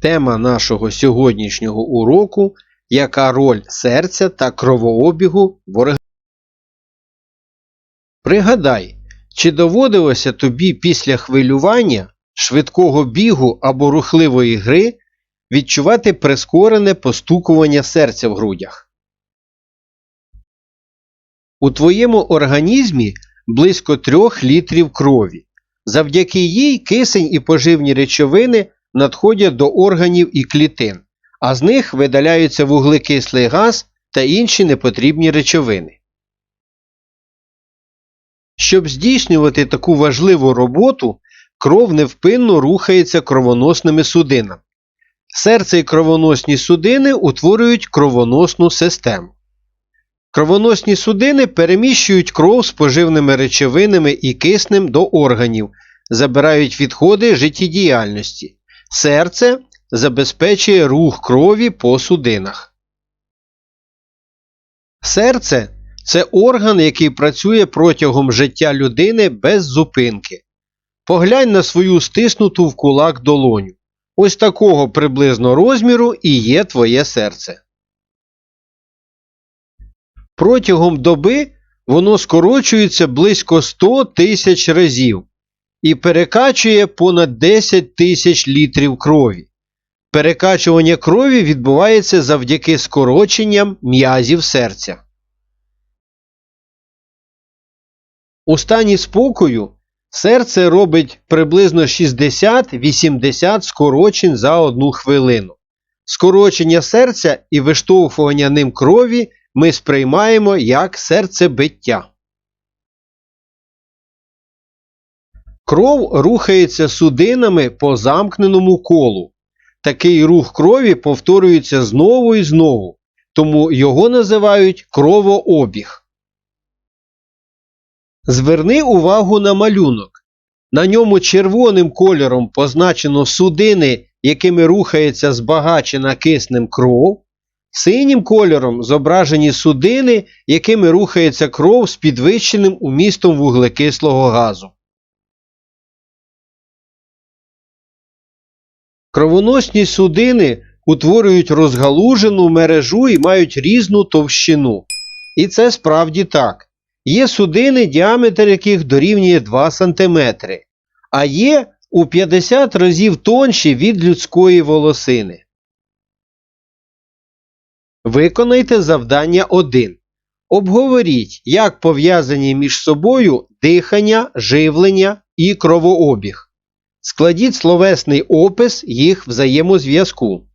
Тема нашого сьогоднішнього уроку яка роль серця та кровообігу в організмі. Пригадай, чи доводилося тобі після хвилювання, швидкого бігу або рухливої гри відчувати прискорене постукування серця в грудях? У твоєму організмі близько 3 літрів крові. Завдяки їй кисень і поживні речовини надходять до органів і клітин, а з них видаляються вуглекислий газ та інші непотрібні речовини. Щоб здійснювати таку важливу роботу, кров невпинно рухається кровоносними судинами. Серце і кровоносні судини утворюють кровоносну систему. Кровоносні судини переміщують кров з поживними речовинами і киснем до органів, забирають відходи життєдіяльності. Серце забезпечує рух крові по судинах. Серце це орган, який працює протягом життя людини без зупинки. Поглянь на свою стиснуту в кулак долоню. Ось такого приблизно розміру і є твоє серце. Протягом доби воно скорочується близько 100 тисяч разів і перекачує понад 10 тисяч літрів крові. Перекачування крові відбувається завдяки скороченням м'язів серця. У стані спокою серце робить приблизно 60-80 скорочень за одну хвилину. Скорочення серця і виштовхування ним крові ми сприймаємо як серцебиття. Кров рухається судинами по замкненому колу. Такий рух крові повторюється знову і знову, тому його називають кровообіг. Зверни увагу на малюнок. На ньому червоним кольором позначено судини, якими рухається збагачена киснем кров. Синім кольором зображені судини, якими рухається кров з підвищеним умістом вуглекислого газу. Кровоносні судини утворюють розгалужену мережу і мають різну товщину. І це справді так. Є судини, діаметр яких дорівнює 2 см, а є у 50 разів тонші від людської волосини. Виконайте завдання 1. Обговоріть, як пов'язані між собою дихання, живлення і кровообіг. Складіть словесний опис їх взаємозв'язку.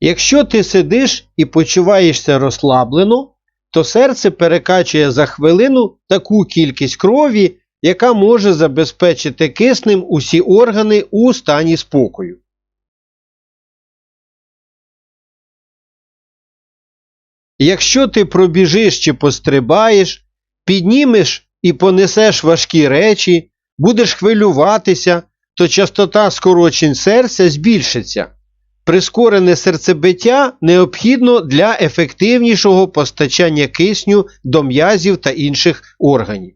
Якщо ти сидиш і почуваєшся розслаблено, то серце перекачує за хвилину таку кількість крові, яка може забезпечити киснем усі органи у стані спокою. Якщо ти пробіжиш чи пострибаєш, піднімеш і понесеш важкі речі, будеш хвилюватися, то частота скорочень серця збільшиться. Прискорене серцебиття необхідно для ефективнішого постачання кисню до м'язів та інших органів.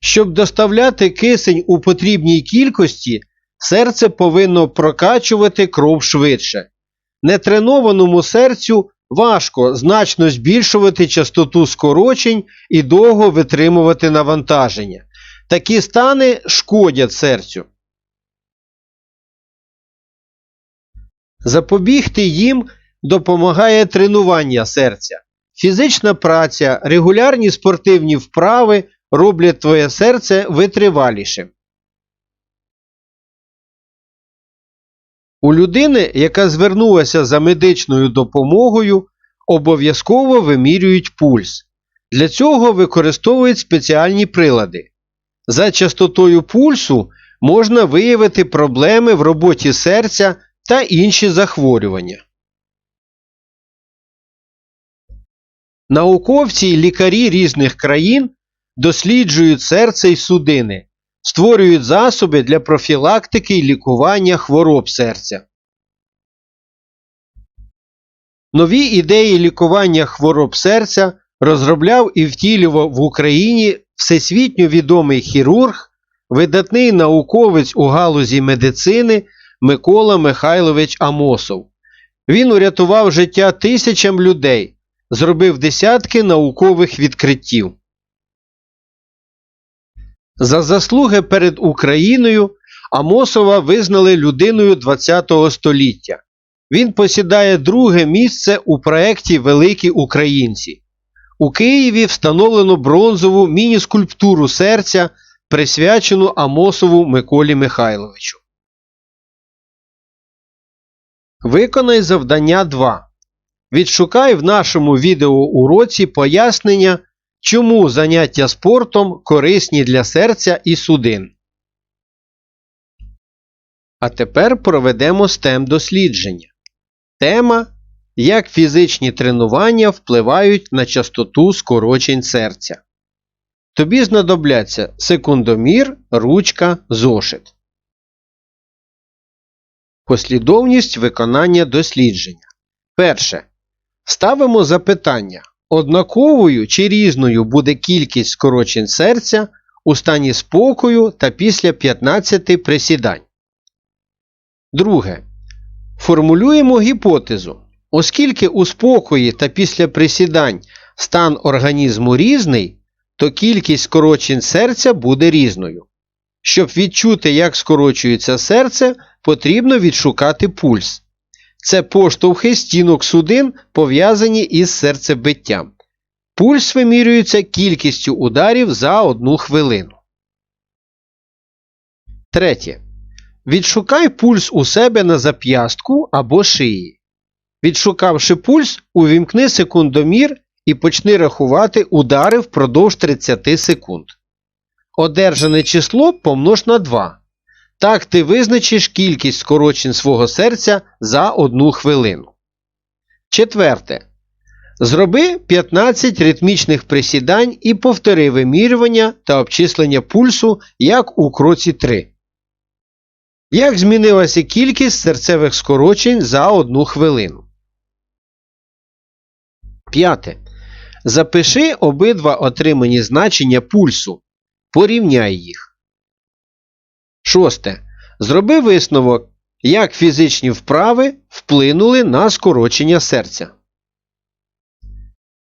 Щоб доставляти кисень у потрібній кількості, серце повинно прокачувати кров швидше. Нетренованому серцю важко значно збільшувати частоту скорочень і довго витримувати навантаження. Такі стани шкодять серцю. Запобігти їм допомагає тренування серця. Фізична праця, регулярні спортивні вправи роблять твоє серце витривалішим. У людини, яка звернулася за медичною допомогою, обов'язково вимірюють пульс. Для цього використовують спеціальні прилади. За частотою пульсу можна виявити проблеми в роботі серця та інші захворювання. Науковці і лікарі різних країн досліджують серце і судини, створюють засоби для профілактики і лікування хвороб серця. Нові ідеї лікування хвороб серця розробляв і втілював в Україні всесвітньо відомий хірург, видатний науковець у галузі медицини Микола Михайлович Амосов. Він урятував життя тисячам людей, зробив десятки наукових відкриттів. За заслуги перед Україною Амосова визнали людиною ХХ століття. Він посідає друге місце у проєкті Великі українці. У Києві встановлено бронзову міні-скульптуру серця, присвячену Амосову Миколі Михайловичу. Виконай завдання 2. Відшукай в нашому відеоуроці пояснення, чому заняття спортом корисні для серця і судин. А тепер проведемо STEM дослідження. Тема Як фізичні тренування впливають на частоту скорочень серця. Тобі знадобляться секундомір, ручка, зошит. Послідовність виконання дослідження. Перше. Ставимо запитання. Однаковою чи різною буде кількість скорочень серця у стані спокою та після 15 присідань. Друге. Формулюємо гіпотезу. Оскільки у спокої та після присідань стан організму різний, то кількість скорочень серця буде різною. Щоб відчути, як скорочується серце, потрібно відшукати пульс. Це поштовхи стінок судин, пов'язані із серцебиттям. Пульс вимірюється кількістю ударів за одну хвилину. Третє. Відшукай пульс у себе на зап'ястку або шиї. Відшукавши пульс, увімкни секундомір і почни рахувати удари впродовж 30 секунд. Одержане число помнож на 2. Так ти визначиш кількість скорочень свого серця за одну хвилину. Четверте. Зроби 15 ритмічних присідань і повтори вимірювання та обчислення пульсу як у кроці 3. Як змінилася кількість серцевих скорочень за одну хвилину? П'яте. Запиши обидва отримані значення пульсу. Порівняй їх. Шосте. Зроби висновок, як фізичні вправи вплинули на скорочення серця.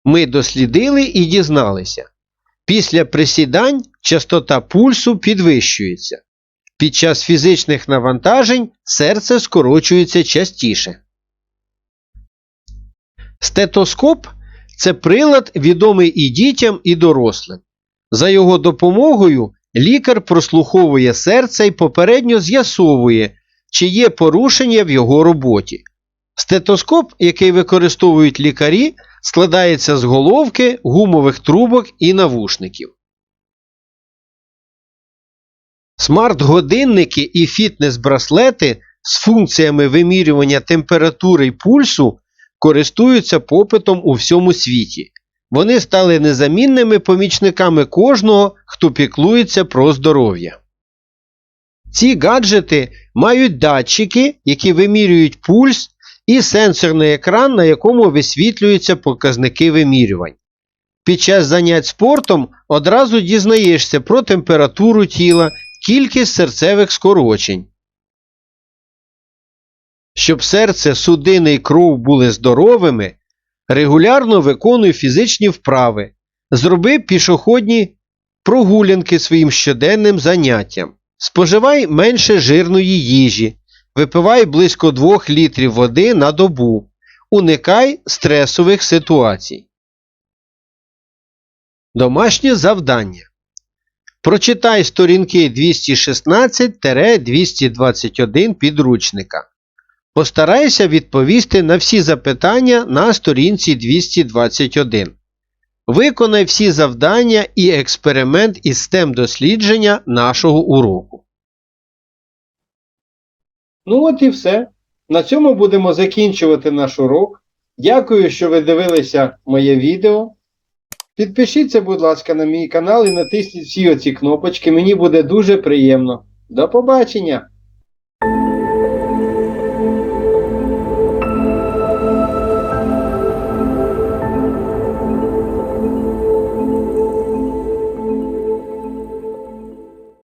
Ми дослідили і дізналися. Після присідань частота пульсу підвищується. Під час фізичних навантажень серце скорочується частіше. Стетоскоп це прилад, відомий і дітям, і дорослим. За його допомогою лікар прослуховує серце і попередньо з'ясовує, чи є порушення в його роботі. Стетоскоп, який використовують лікарі, складається з головки, гумових трубок і навушників. Смарт-годинники і фітнес-браслети з функціями вимірювання температури й пульсу користуються попитом у всьому світі. Вони стали незамінними помічниками кожного, хто піклується про здоров'я. Ці гаджети мають датчики, які вимірюють пульс, і сенсорний екран, на якому висвітлюються показники вимірювань. Під час занять спортом одразу дізнаєшся про температуру тіла, кількість серцевих скорочень. Щоб серце, судини і кров були здоровими, регулярно виконуй фізичні вправи, зроби пішохідні прогулянки своїм щоденним заняттям, споживай менше жирної їжі, випивай близько 2 літрів води на добу, уникай стресових ситуацій. Домашнє завдання. Прочитай сторінки 216-221 підручника. Постарайся відповісти на всі запитання на сторінці 221. Виконай всі завдання і експеримент із STEM дослідження нашого уроку. Ну от і все. На цьому будемо закінчувати наш урок. Дякую, що ви дивилися моє відео. Підпишіться, будь ласка, на мій канал і натисніть всі оці кнопочки. Мені буде дуже приємно. До побачення!